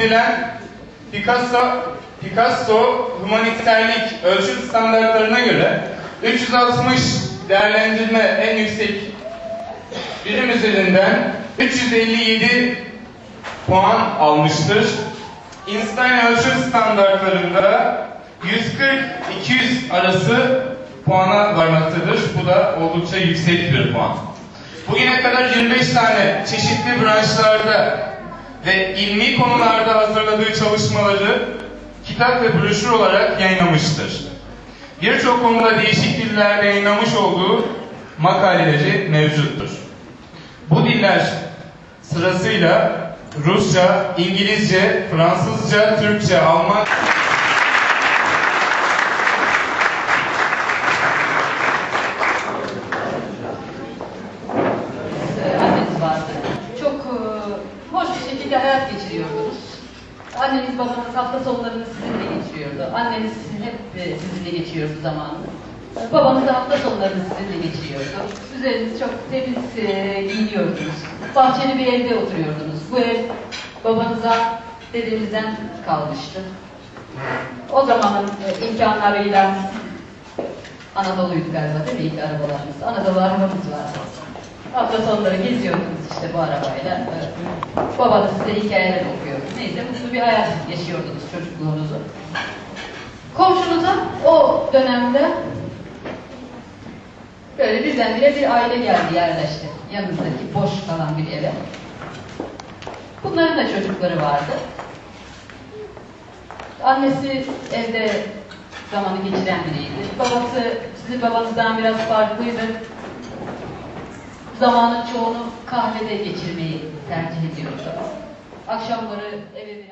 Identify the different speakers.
Speaker 1: Bilen Picasso, Picasso humaniterlik ölçüm standartlarına göre 360 değerlendirme en yüksek birim üzerinden 357 puan almıştır. Einstein ölçüm standartlarında 140-200 arası puana varmaktadır. Bu da oldukça yüksek bir puan. Bugüne kadar 25 tane çeşitli branşlarda ve ilmi konularda hazırladığı çalışmaları kitap ve broşür olarak yayınlamıştır. Birçok konuda değişik dillerde yayınlamış olduğu makaleleri mevcuttur. Bu diller sırasıyla Rusça, İngilizce, Fransızca, Türkçe, Alman...
Speaker 2: e, anneniz vardı. Çok e, hoş bir şekilde hayat geçiriyordunuz. Anneniz babanız hafta sonlarını sizinle geçiriyordu. Anneniz sizin hep e, sizinle geçiyordu zamanında. E, Babanız da hafta sonlarını sizinle geçiriyordu. Üzeriniz çok temiz e, giyiniyordunuz. Bahçeli bir evde oturuyordunuz. Bu ev babanıza dedemizden kalmıştı. O zamanın e, imkanlarıyla Anadolu'ydu galiba değil mi ilk arabalarımız? Anadolu arabamız vardı. Hafta sonları geziyordunuz işte bu arabayla. Babanız size hikayeler okuyordu. Neyse mutlu bir hayat yaşıyordunuz çocukluğunuzu. Komşunuza o dönemde böyle birdenbire bir aile geldi yerleşti. Yanınızdaki boş kalan bir eve. Bunların da çocukları vardı. Annesi evde zamanı geçiren biriydi. Babası sizin babanızdan biraz farklıydı. Zamanın çoğunu kahvede geçirmeyi tercih ediyordu. Akşamları eve